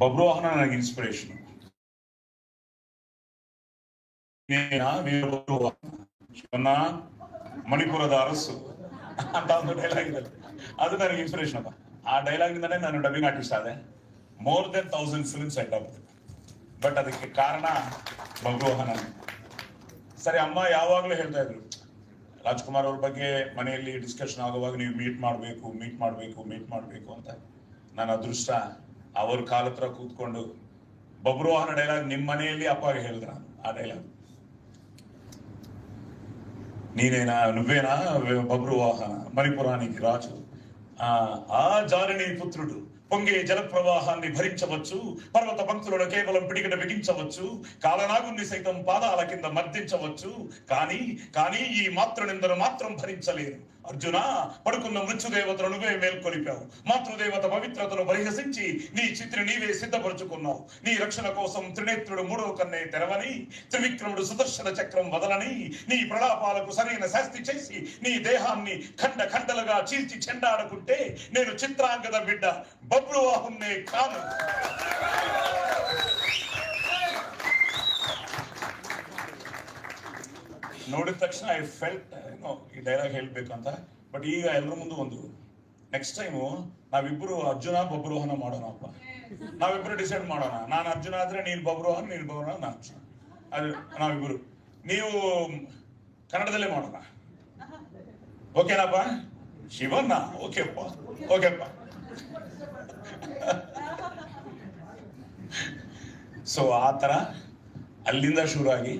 ಬಬ್ರುವಾಹನ ನನಗೆ ಇನ್ಸ್ಪಿರೇಷನ್ ಮಣಿಪುರದ ಅರಸು ಅಂತ ಒಂದು ಡೈಲಾಗ್ ಇದೆ. ಅದು ನನಗೆ ಇನ್ಸ್ಪಿರೇಷನ್ ಅಪ್ಪ. ಆ ಡೈಲಾಗ್ ನಿಂದನೇ ನಾನು ಡಬ್ಬಿಂಗ್ ಆರ್ಟಿಸ್ಟ್ ಆದೆ. More than thousand films set ಆಗುತ್ತೆ. ಬಟ್ ಅದಕ್ಕೆ ಕಾರಣ ಬಬ್ರೋಹನ ಸರಿ, ಅಮ್ಮ ಯಾವಾಗ್ಲೂ ಹೇಳ್ತಾ ಇದ್ರು, ರಾಜ್ಕುಮಾರ್ ಅವ್ರ ಬಗ್ಗೆ ಮನೆಯಲ್ಲಿ ಡಿಸ್ಕಷನ್ ಆಗುವಾಗ ನೀವು ಮೀಟ್ ಮಾಡಬೇಕು ಮೀಟ್ ಮಾಡಬೇಕು ಮೀಟ್ ಮಾಡಬೇಕು ಅಂತ. ನನ್ನ ಅದೃಷ್ಟ ಅವ್ರ ಕಾಲ ಹತ್ರ ಕೂತ್ಕೊಂಡು ಬಬ್ರುವಾಹನ ಡೈಲಾಗ್ ನಿಮ್ಮ ಮನೆಯಲ್ಲಿ ಅಪ್ಪ ಹೇಳಿದ್ರ ಆ ಡೈಲಾಗ್ ನೀನೇನಾ నువ్వేనా బబ్రువాహన మణిపురానికి రాజు ఆ ఆ జారిని పుత్రుడు పొంగే జలప్రవాహాన్ని భరించవచ్చు పర్వత పంక్తులను కేవలం పిడికిట బిగించవచ్చు కాలనాగుని సైతం పాదాల కింద మర్దించవచ్చు కానీ కానీ ఈ మాతృనిందను మాత్రం భరించలేరు అర్జున పడుకున్న మృత్యుదేవతను నువ్వే మేల్కొలిపావు. మాతృదేవత పవిత్రతను పరిహసించి నీ చిత్రి నీవే సిద్ధపరుచుకున్నావు. నీ రక్షణ కోసం త్రినేత్రుడు మూడవ కన్నే తెరవని త్రివిక్రముడు సుదర్శన చక్రం వదలని నీ ప్రలాపాలకు సరైన శాస్తి చేసి నీ దేహాన్ని ఖండ ఖండలుగా చీల్చి చెండాడుకుంటే నేను చిత్రాంగద బిడ్డ బబ్రువాహున్నే కాను. నోడిన తక్షణ ఐ ఫెల్ట్ ಈ ಡೈಲಾಗ್ ಹೇಳ್ಬೇಕಂತ. ಬಟ್ ಈಗ ಎಲ್ಲರ ಮುಂದೆ ಒಂದು ನೆಕ್ಸ್ಟ್ ಟೈಮು ನಾವಿಬ್ರು ಅರ್ಜುನ ಬಬ್ರುವಾಹನ ಮಾಡೋಣಪ್ಪ ನಾವಿಬ್ರು ಡಿಸೈಡ್ ಮಾಡೋಣ. ನಾನು ಅರ್ಜುನ ಆದ್ರೆ ನೀನ್ ಬಬ್ರೋಹನ್, ನೀನ್ ಬಬ್ರೋಹನ ನಾನು ಅರ್ಜುನ. ಅದು ನಾವಿಬ್ರು. ನೀವು ಕನ್ನಡದಲ್ಲೇ ಮಾಡೋಣ. ಓಕೆನಪ್ಪ? ಶಿವಣ್ಣ. ಓಕೆಪ್ಪ. ಓಕೆಪ್ಪ. ಸೊ ಆ ಥರ ಅಲ್ಲಿಂದ ಶುರುವಾಗಿ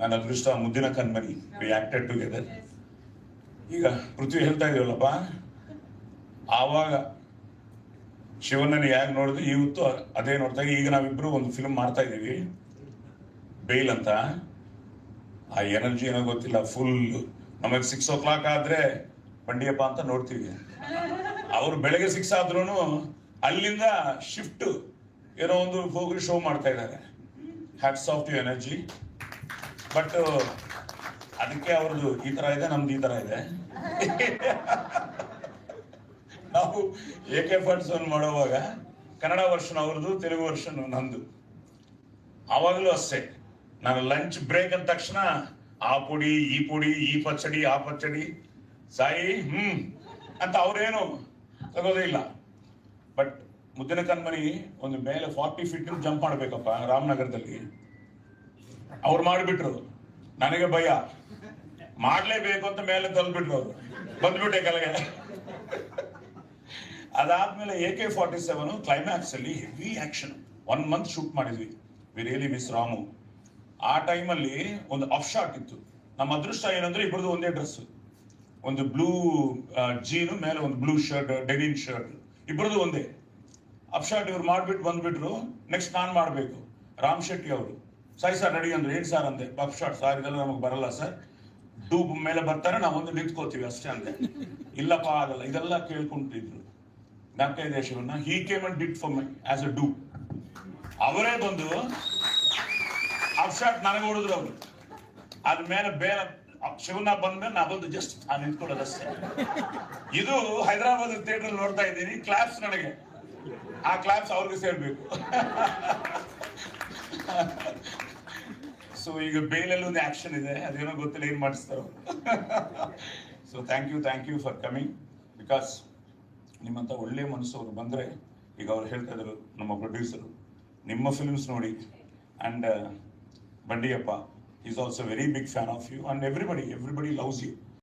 ನನ್ನ ಅದೃಷ್ಟ ಮುದ್ದಿನ ಕಣ್ಮನಿ ವಿ ಆಕ್ಟೆಡ್ ಟುಗೆದರ್ ಈಗ ಪೃಥ್ವಿ ಹೇಳ್ತಾ ಇದೀವಲ್ಲಪ್ಪ ಆವಾಗ ಶಿವಣ್ಣನ ಯಾಕೆ ನೋಡಿದ್ವಿ ಇವತ್ತು ಅದೇ ನೋಡ್ತಾ ಈಗ ನಾವಿಬ್ರು ಒಂದು ಫಿಲ್ಮ್ ಮಾಡ್ತಾ ಇದೀವಿ ಬೇಲ್ ಅಂತ. ಆ ಎನರ್ಜಿ ಏನೋ ಗೊತ್ತಿಲ್ಲ. ಫುಲ್ ನಮಗೆ ಸಿಕ್ಸ್ ಓ ಕ್ಲಾಕ್ ಆದ್ರೆ ಬಂಡಿಯಪ್ಪ ಅಂತ ನೋಡ್ತೀವಿ. ಅವ್ರು ಬೆಳಗ್ಗೆ ಸಿಕ್ಸ್ ಆದ್ರೂ ಅಲ್ಲಿಂದ ಶಿಫ್ಟ್ ಏನೋ ಒಂದು ಹೋಗಿ ಶೋ ಮಾಡ್ತಾ ಇದ್ದಾರೆ. Hats off you energy but ಅದಕ್ಕೆ ಅವ್ರದ್ದು ಈ ತರ ಇದೆ, ನಮ್ದು ಈ ತರ ಇದೆ. ನಾವು ಎ ಕೆ ಫಂಡ್ಸ್ ಮಾಡುವಾಗ ಕನ್ನಡ ವರ್ಷನ್ ಅವ್ರದ್ದು, ತೆಲುಗು ವರ್ಷನ್ ನಂದು ಆವಾಗಲೂ ಅಷ್ಟೇ. ನಾನು ಲಂಚ್ ಬ್ರೇಕ್ ಅಂದ ತಕ್ಷಣ ಆ ಪುಡಿ, ಈ ಪುಡಿ, ಈ ಪಚ್ಚಡಿ, ಆ ಪಚ್ಚಡಿ, ಸಾಯಿ, ಹ್ಮ್, ಅಂತ ಅವ್ರೇನು ತಗೋದೇ ಇಲ್ಲ. ಬಟ್ ಮುದ್ದಿನ ಕಣ್ಮನಿ ಒಂದು ಮೇಲೆ ಫಾರ್ಟಿ ಫೀಟ್ ಜಂಪ್ ಮಾಡ್ಬೇಕಪ್ಪ ರಾಮನಗರದಲ್ಲಿ. ಅವ್ರು ಮಾಡಿಬಿಟ್ರು ನನಗೆ ಭಯ. ಮಾಡ್ಲೇಬೇಕು ಅಂತ ಮೇಲೆ ತಲ್ಬಿಟ್ರು ಅವರು. ಬಂದ್ಬಿಟ್ಟೆ ಕೆಳಗೆ. ಅದಾದ್ಮೇಲೆ A K forty seven climax ಅಲ್ಲಿ heavy action one month shoot ಮಾಡಿದ್ವಿ. We really miss Ramu. ಆ ಟೈಮಲ್ಲಿ ಒಂದು ಅಫ್ ಶಾಟ್ ಇತ್ತು. ನಮ್ಮ ಅದೃಷ್ಟ ಏನಂದ್ರೆ ಇಬ್ಬರದು ಒಂದೇ ಡ್ರೆಸ್ ಒಂದು ಬ್ಲೂ ಜೀನು ಮೇಲೆ ಒಂದು ಬ್ಲೂ ಶರ್ಟ್ ಡೆನಿನ್ ಶರ್ಟ್ ಇಬ್ಬರದು ಒಂದೇ. ಅಪ್ ಶಾಟ್ ಇವ್ರು ಮಾಡ್ಬಿಟ್ಟು ಬಂದ್ಬಿಟ್ರು. ನೆಕ್ಸ್ಟ್ ನಾನು ಮಾಡಬೇಕು. ರಾಮ್ ಶೆಟ್ಟಿ ಅವರು. ಸಾಯಿ ಸರ್ ರೆಡಿ ಅಂದ್ರೆ ಏನ್ ಸರ್ ಅಂದೆ? ಬಫ್ ಶಾಟ್ ಸರ್ ಇದೆಲ್ಲ ನಮಗೆ ಬರಲ್ಲ ಸರ್. ಡೂಬ್ ಮೇಲೆ ಬರ್ತಾರೆ ನಾವು ಒಂದು ನಿಂತ್ಕೋತೀವಿ ಅಷ್ಟೇ ಅಂದೆ. ಇಲ್ಲಪ್ಪ, ಆಗಲ್ಲ. ಇದೆಲ್ಲ ಕೇಳ್ಕೊಂಡಿದ್ರು ನಾಕೈ ದೇಶವನ್ನ he came and did for my as a do ಅವರೇ ಬಂದು ಅಪ್ ಶಾಟ್ ನನಗೆ ಹೊಡೆದ್ರು ಅವರು. ಅದ್ಮೇಲೆ ಬೇರೆ ಶಿವಣ್ಣ ಬಂದ್ಮೇಲೆ ನಾ ಬಂದು ಜಸ್ಟ್ ಆ ನಿಂತ್ಕೊಳ್ಳೋದಷ್ಟೇ ಇದು ಹೈದರಾಬಾದ್ ಥಿಯೇಟರ್ ನೋಡ್ತಾ ಇದ್ದೀನಿ. ಕ್ಲಾಪ್ಸ್ ನನಗೆ. ಆ ಕ್ಲಾಪ್ಸ್ ಅವ್ರಿಗೆ ಸೇರ್ಬೇಕು. ಸೊ ಈಗ ಬೇಲಲ್ಲಿ ಒಂದು ಆಕ್ಷನ್ ಇದೆ. ಅದೇನೋ ಗೊತ್ತಿಲ್ಲ, ಏನ್ ಮಾಡಿಸ್ತಾರೋ. So thank you thank you for coming because ನಿಮ್ಮಂತ ಒಳ್ಳೆ ಮನಸ್ಸವರು ಬಂದ್ರೆ, ಈಗ ಅವ್ರು ಹೇಳ್ತಾ ಇದ್ರು, ನಮ್ಮ ಪ್ರೊಡ್ಯೂಸರು ನಿಮ್ಮ ಫಿಲ್ಮ್ಸ್ ನೋಡಿ. And Bandiyappa is also very big fan of you and everybody everybody loves you